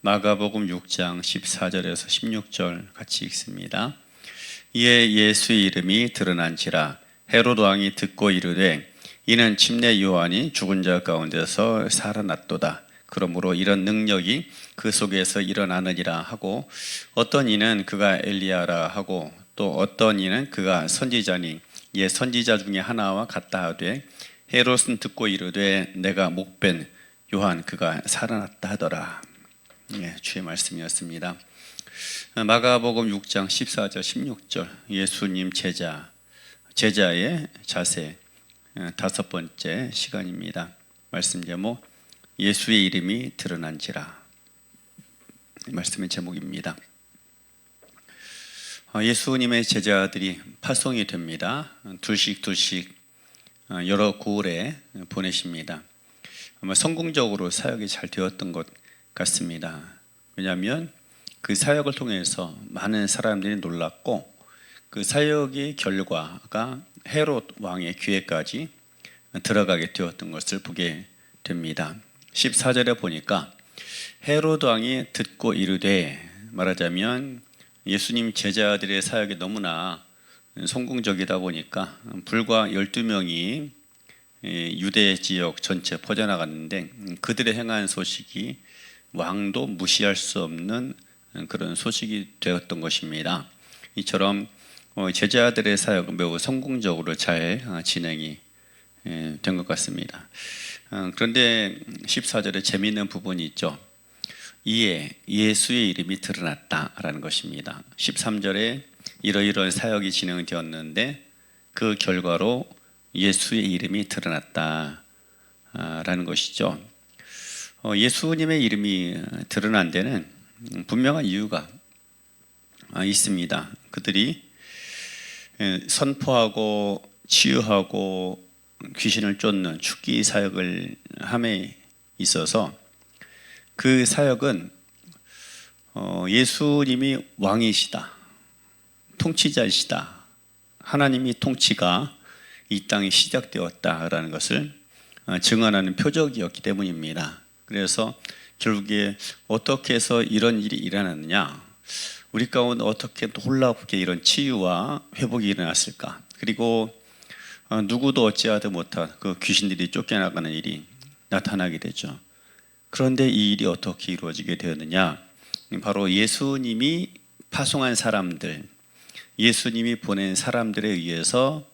마가복음 6장 14절에서 16절 같이 읽습니다. 이에 예수의 이름이 드러난지라 헤롯 왕이 듣고 이르되 이는 침례 요한이 죽은 자 가운데서 살아났도다. 그러므로 이런 능력이 그 속에서 일어나느니라 하고 어떤 이는 그가 엘리야라 하고 또 어떤 이는 그가 선지자니 예 선지자 중에 하나와 같다 하되 헤롯은 듣고 이르되 내가 목벤 요한 그가 살아났다 하더라. 예, 주의 말씀이었습니다. 마가복음 6장 14절 16절 예수님 제자 제자의 자세 어, 다섯 번째 시간입니다. 말씀 제목 예수의 이름이 드러난지라 말씀의 제목입니다. 어, 예수님의 제자들이 파송이 됩니다. 둘씩 둘씩 어, 여러 구울에 보내십니다. 아마 성공적으로 사역이 잘 되었던 것 같습니다. 왜냐하면 그 사역을 통해서 많은 사람들이 놀랐고 그 사역의 결과가 헤롯 왕의 귀에까지 들어가게 되었던 것을 보게 됩니다. 14절에 보니까 헤롯 왕이 듣고 이르되 말하자면 예수님 제자들의 사역이 너무나 성공적이다 보니까 불과 12명이 유대 지역 전체 퍼져나갔는데 그들의 행한 소식이 왕도 무시할 수 없는 그런 소식이 되었던 것입니다. 이처럼 제자들의 사역은 매우 성공적으로 잘 진행이 된 것 같습니다. 그런데 14절에 재미있는 부분이 있죠. 이에 예수의 이름이 드러났다라는 것입니다. 13절에 이러이러한 사역이 진행되었는데 그 결과로 예수의 이름이 드러났다라는 것이죠. 어, 예수님의 이름이 드러난 데는 분명한 이유가 있습니다. 그들이 선포하고 치유하고 귀신을 쫓는 축기 사역을 함에 있어서 그 사역은 어, 예수님이 왕이시다, 통치자이시다, 하나님이 통치가 이 땅에 시작되었다라는 것을 어, 증언하는 표적이었기 때문입니다. 그래서 결국에 어떻게 해서 이런 일이 일어났느냐, 우리 가운데 어떻게 놀랍게 이런 치유와 회복이 일어났을까? 그리고 어, 누구도 어찌하지 못한 그 귀신들이 쫓겨나가는 일이 나타나게 되죠. 그런데 이 일이 어떻게 이루어지게 되었느냐? 바로 예수님이 파송한 사람들, 예수님이 보낸 사람들에 의해서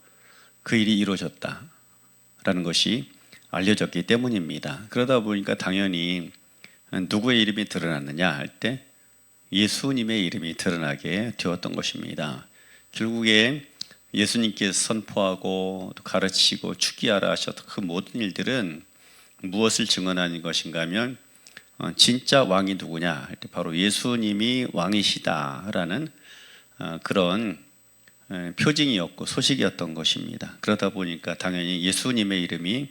그 일이 이루어졌다라는 것이 알려졌기 때문입니다. 그러다 보니까 당연히 누구의 이름이 드러났느냐 할 때 예수님의 이름이 드러나게 되었던 것입니다. 결국에 예수님께서 선포하고 가르치고 축기하라 하셨던 그 모든 일들은 무엇을 증언하는 것인가 하면 어, 진짜 왕이 누구냐 할 때 바로 예수님이 왕이시다라는 어, 그런 표징이었고 소식이었던 것입니다. 그러다 보니까 당연히 예수님의 이름이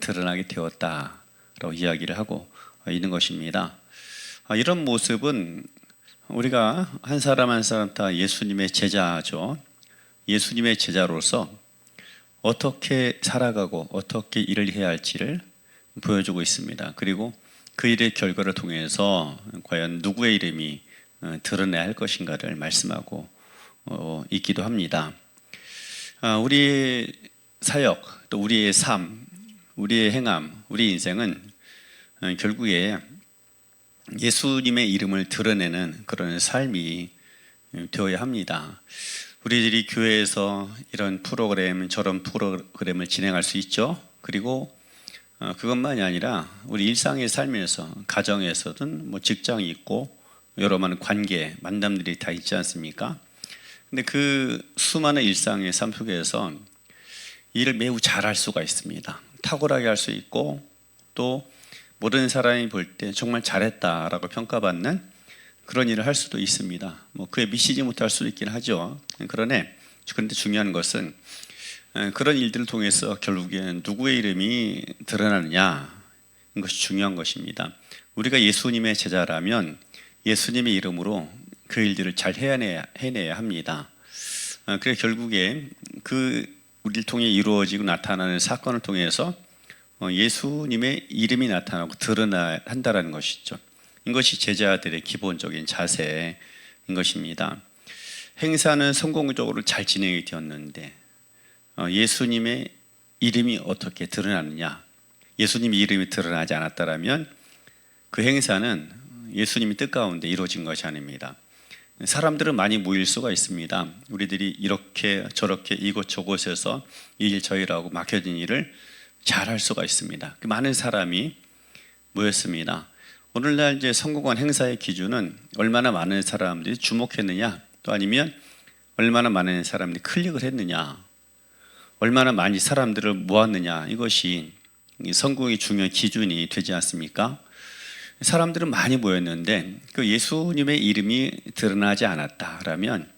드러나게 되었다라고 이야기를 하고 있는 것입니다. 아, 이런 모습은 우리가 한 사람 한 사람 다 예수님의 제자죠. 예수님의 제자로서 어떻게 살아가고 어떻게 일을 해야 할지를 보여주고 있습니다. 그리고 그 일의 결과를 통해서 과연 누구의 이름이 어, 드러내야 할 것인가를 말씀하고 어, 있기도 합니다. 아, 우리 사역 또 우리의 삶 우리의 행함, 우리 인생은 어, 결국에 예수님의 이름을 드러내는 그런 삶이 되어야 합니다. 우리들이 교회에서 이런 프로그램, 저런 프로그램을 진행할 수 있죠. 그리고 어, 그것만이 아니라 우리 일상의 삶에서 가정에서든 뭐 직장이 있고 여러 많은 관계, 만남들이 다 있지 않습니까? 근데 그 수많은 일상의 삶 속에서 일을 매우 잘할 수가 있습니다. 탁월하게 할 수 있고 또 모든 사람이 볼 때 정말 잘했다라고 평가받는 그런 일을 할 수도 있습니다. 뭐 그에 미치지 못할 수도 있긴 하죠. 그러네. 그런데 중요한 것은 그런 일들을 통해서 결국엔 누구의 이름이 드러나느냐 이것이 중요한 것입니다. 우리가 예수님의 제자라면 예수님의 이름으로 그 일들을 잘 해내야, 해내야 합니다. 그래 결국에 그 우리를 통해 이루어지고 나타나는 사건을 통해서 어, 예수님의 이름이 나타나고 드러나 한다라는 것이죠. 이것이 제자들의 기본적인 자세인 것입니다. 행사는 성공적으로 잘 진행이 되었는데 어, 예수님의 이름이 어떻게 드러나느냐? 예수님의 이름이 드러나지 않았다라면 그 행사는 예수님의 뜻 가운데 이루어진 것이 아닙니다. 사람들은 많이 모일 수가 있습니다. 우리들이 이렇게 저렇게 이곳저곳에서 이일 저일하고 막혀진 일을 잘 할 수가 있습니다. 그 많은 사람이 모였습니다. 오늘날 이제 성공한 행사의 기준은 얼마나 많은 사람들이 주목했느냐, 또 아니면 얼마나 많은 사람들이 클릭을 했느냐, 얼마나 많이 사람들을 모았느냐 이것이 성공의 중요한 기준이 되지 않습니까? 사람들은 많이 모였는데 그 예수님의 이름이 드러나지 않았다라면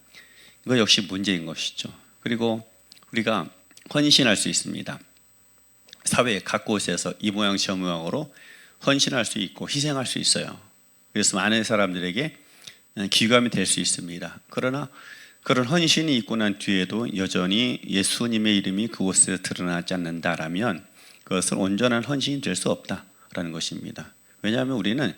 이거 역시 문제인 것이죠. 그리고 우리가 헌신할 수 있습니다. 사회 각 곳에서 이 모양 저 모양으로 헌신할 수 있고 희생할 수 있어요. 그래서 많은 사람들에게 기감이 될 수 있습니다. 그러나 그런 헌신이 있고 난 뒤에도 여전히 예수님의 이름이 그곳에 드러나지 않는다라면 그것은 온전한 헌신이 될 수 없다라는 것입니다. 왜냐하면 우리는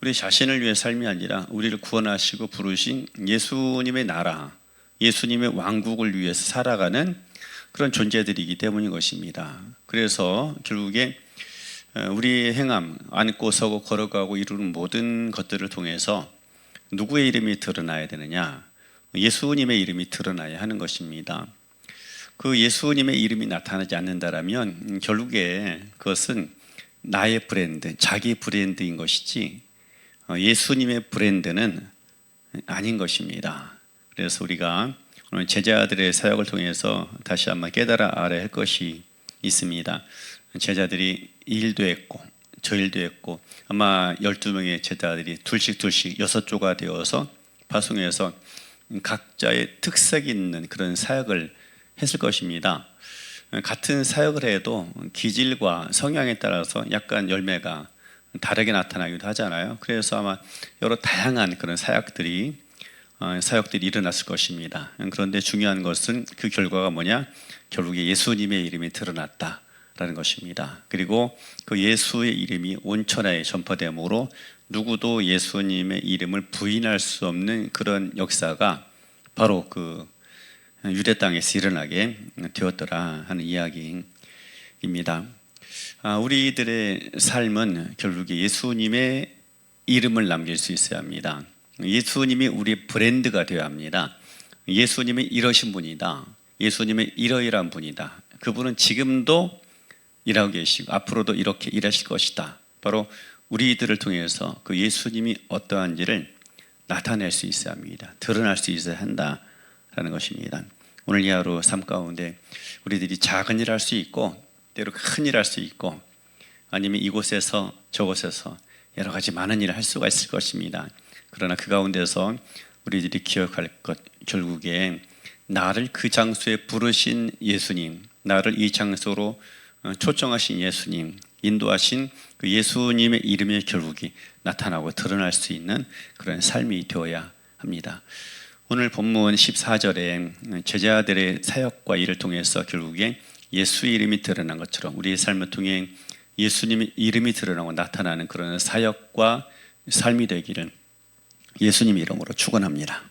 우리 자신을 위해 삶이 아니라 우리를 구원하시고 부르신 예수님의 나라, 예수님의 왕국을 위해서 살아가는 그런 존재들이기 때문인 것입니다. 그래서 결국에 우리의 행함, 앉고 서고 걸어가고 이루는 모든 것들을 통해서 누구의 이름이 드러나야 되느냐? 예수님의 이름이 드러나야 하는 것입니다. 그 예수님의 이름이 나타나지 않는다라면 결국에 그것은 나의 브랜드, 자기 브랜드인 것이지 어, 예수님의 브랜드는 아닌 것입니다. 그래서 우리가 오늘 제자들의 사역을 통해서 다시 한번 깨달아 알아야 할 것이 있습니다. 제자들이 일도 했고 저 일도 했고 아마 12명의 제자들이 둘씩 둘씩 여섯 조가 되어서 파송해서 각자의 특색이 있는 그런 사역을 했을 것입니다. 같은 사역을 해도 기질과 성향에 따라서 약간 열매가 다르게 나타나기도 하잖아요. 그래서 아마 여러 다양한 그런 사역들이 어, 사역들이 일어났을 것입니다. 그런데 중요한 것은 그 결과가 뭐냐? 결국에 예수님의 이름이 드러났다라는 것입니다. 그리고 그 예수의 이름이 온천하에 전파됨으로 누구도 예수님의 이름을 부인할 수 없는 그런 역사가 바로 그 유대 땅에서 일어나게 되었더라 하는 이야기입니다. 아, 우리들의 삶은 결국에 예수님의 이름을 남길 수 있어야 합니다. 예수님이 우리 브랜드가 되어야 합니다. 예수님이 이러신 분이다. 예수님의 이러이러한 분이다. 그분은 지금도 일하고 계시고 앞으로도 이렇게 일하실 것이다. 바로 우리들을 통해서 그 예수님이 어떠한지를 나타낼 수 있어야 합니다. 드러날 수 있어야 한다라는 것입니다. 오늘 이 하루 삶 가운데 우리들이 작은 일 할 수 있고 때로 큰 일 할 수 있고 아니면 이곳에서 저곳에서 여러 가지 많은 일을 할 수가 있을 것입니다. 그러나 그 가운데서 우리들이 기억할 것 결국에 나를 그 장소에 부르신 예수님, 나를 이 장소로 어, 초청하신 예수님, 인도하신 그 예수님의 이름의 결국이 나타나고 드러날 수 있는 그런 삶이 되어야 합니다. 오늘 본문 14절에 제자들의 사역과 일을 통해서 결국에 예수 이름이 드러난 것처럼 우리의 삶을 통해 예수님의 이름이 드러나고 나타나는 그런 사역과 삶이 되기를 예수님 이름으로 축원합니다.